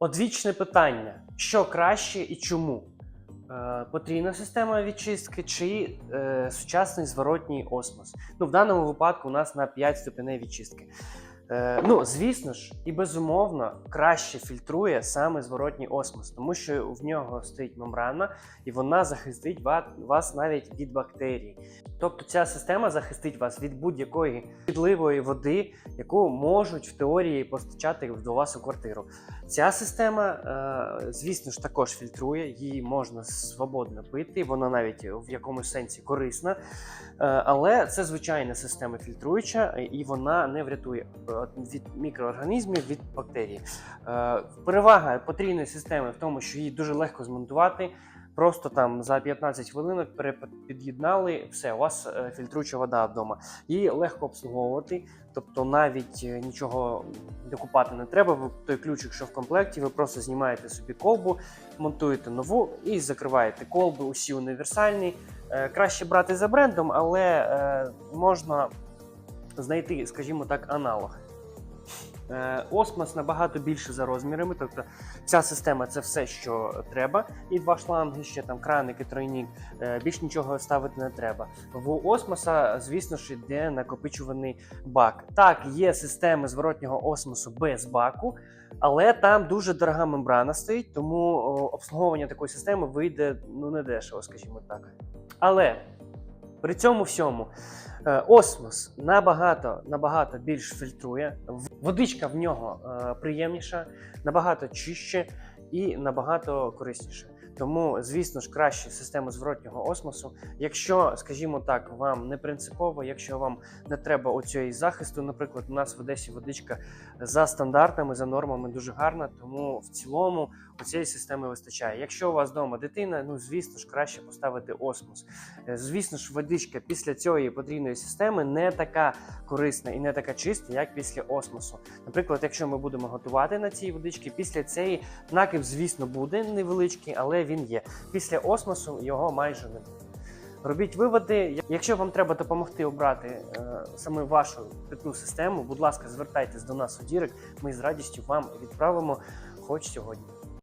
Одвічне питання: що краще і чому? Е, Потрійна система відчистки чи е, сучасний зворотній осмос? Ну, в даному випадку у нас на 5 ступеней відчистки. Е, ну, звісно ж, і безумовно краще фільтрує саме зворотній осмос, тому що в нього стоїть мембрана, і вона захистить ва- вас навіть від бактерій. Тобто ця система захистить вас від будь-якої шкідливої води, яку можуть в теорії постачати до вас у квартиру. Ця система, е, звісно ж, також фільтрує, її можна свободно пити, вона навіть в якомусь сенсі корисна. Е, Але це звичайна система фільтруюча, і вона не врятує е, від мікроорганізмів від бактерій. Е, Перевага потрійної системи в тому, що її дуже легко змонтувати. Просто там за 15 хвилин під'єднали, все, у вас е, фільтруюча вода вдома. Її легко обслуговувати, тобто навіть е, нічого докупати не треба. Ви той ключик, що в комплекті, ви просто знімаєте собі колбу, монтуєте нову і закриваєте колби, усі універсальні. Краще брати за брендом, але можна знайти, скажімо так, аналог. Е, Осмос набагато більше за розмірами, тобто ця система це все, що треба. І два шланги, ще там краники, тройнік, е, більш нічого ставити не треба. В осмоса, звісно ж, йде накопичуваний бак. Так, є системи зворотнього осмосу без баку, але там дуже дорога мембрана стоїть, тому обслуговування такої системи вийде ну не дешево, скажімо так. Але при цьому всьому е, осмос набагато набагато більш фільтрує. Водичка в нього е, приємніша, набагато чище і набагато корисніше. Тому, звісно ж, краще систему зворотнього осмосу. Якщо, скажімо так, вам не принципово, якщо вам не треба оцієї захисту, наприклад, у нас в Одесі водичка за стандартами, за нормами дуже гарна, тому в цілому у цієї системи вистачає. Якщо у вас вдома дитина, ну звісно ж краще поставити осмос. Е, Звісно ж, водичка після цієї потрійної системи не така корисна і не така чиста, як після осмосу. Наприклад, якщо ми будемо готувати на цій водичці, після цієї накип, звісно, буде невеличкий, але він є. Після осмосу його майже не. Робіть виводи. Якщо вам треба допомогти обрати е, саме вашу питну систему, будь ласка, звертайтесь до нас у Дірек. Ми з радістю вам відправимо хоч сьогодні.